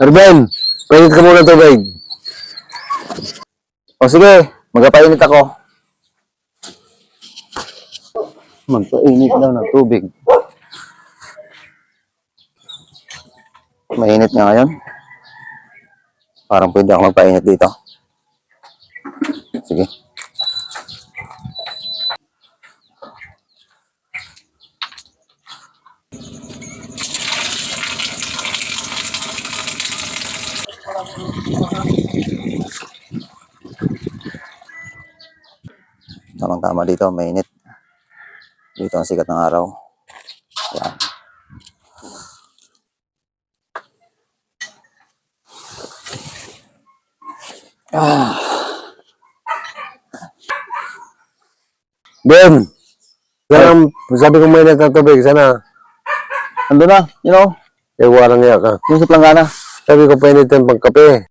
Arben, painit ka muna tubig. O sige, magapainit ako. Magpainit daw ng tubig. Mainit nga ngayon. Parang pwede ako magpainit dito. Sige. Tamang-tama dito, mainit. Dito ang sikat ng araw. Yan. Ben, sana, sabi ko mainit ng tubig, sana, Ando na, you know, eh, walang iya ka. yung sa planggana. Sabi ko painit ng pangkape.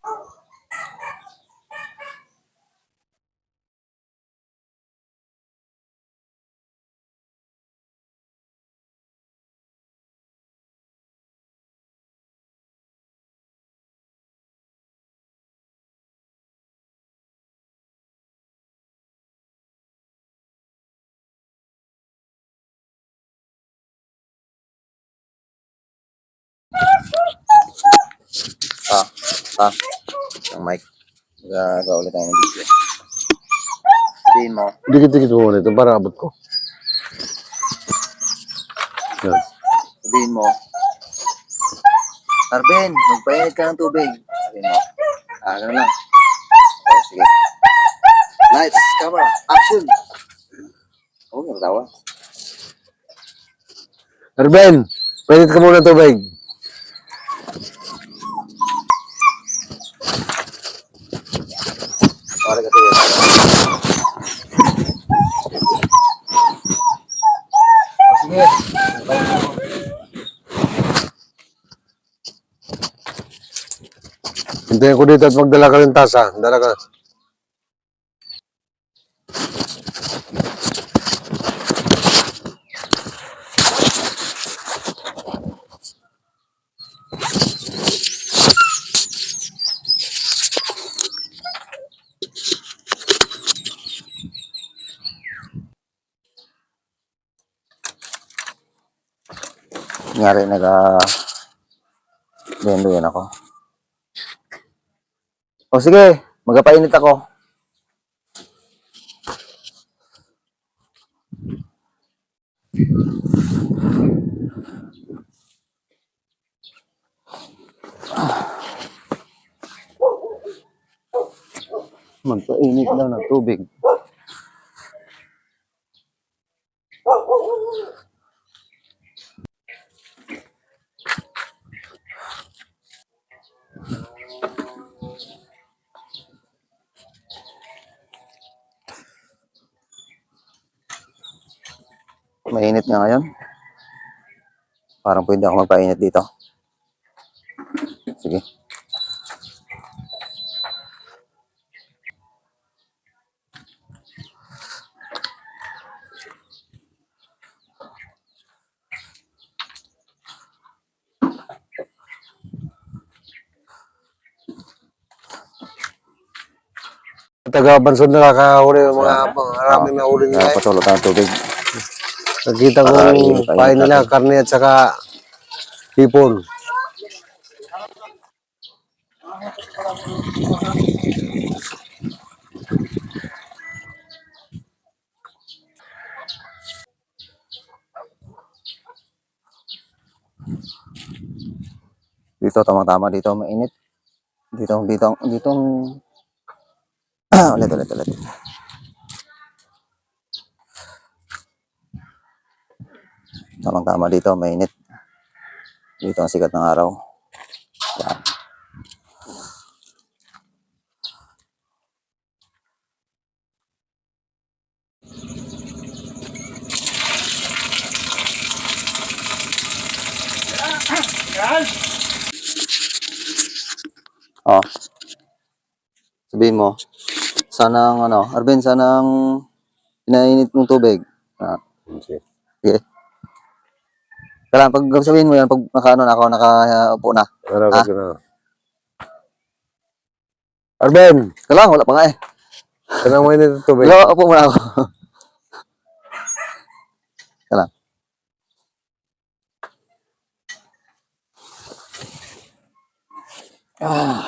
Ah, ah, ang mic. Gagawa ulit tayo ng video. Sabihin mo, Dikit-dikit mo muna ito para abot ko. Yan. sabihin mo, Arben, magpainit ka ng tubig. Sabihin mo, ah, ganun lang. Okay, sige. Lights, camera, action! Oh, natawa. Arben, painit ka muna ng tubig. Sige. Hintayin ko dito at magdala ka ng tasa. Dala ka. Nangyari, naga... Bendo yan ako. O sige, magapainit ako. Magpainit daw ng tubig. Mainit nga ngayon. Parang pwede ako magpainit dito. Sige. Taga Bansod nakakahuli ng mga maraming nahuli nila. Uh, patulog tayo ng tubig. Nakita ko pain nila, karne at saka hipon. Dito, tamang-tama dito, mainit. Dito, dito, dito, ulit, ulit, ulit. Tamang-tama dito, mainit. Dito ang sikat ng araw. Yan. Oh. Sabihin mo, sana ang ano, Arben, sana ang pinainit mong tubig. Ah, Okay. sige. Kailangan pag sabihin mo yan, pag nakaano na ako, nakaupo na. Para Ah. ko na. Arben, Ika lang, wala pa nga eh. saan ang mainit na tubig? Hello, upo muna ako. Ika lang. Ah,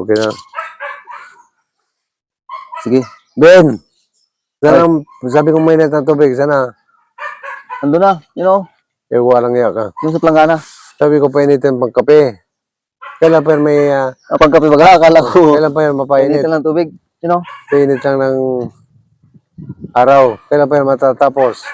Okay na. sige. Ben, saan ang, sabi kong mainit na tubig, sana, Ando na, you know, eh, walang iya ka. yung sa planggana. Sabi ko painitin pang kape. Kailan pa may, ah, Ah, pagkape baga, akala ko. kailan pa yan mapainit? Painitan lang tubig, you know. Painit lang ng araw. Kailan pa yan matatapos?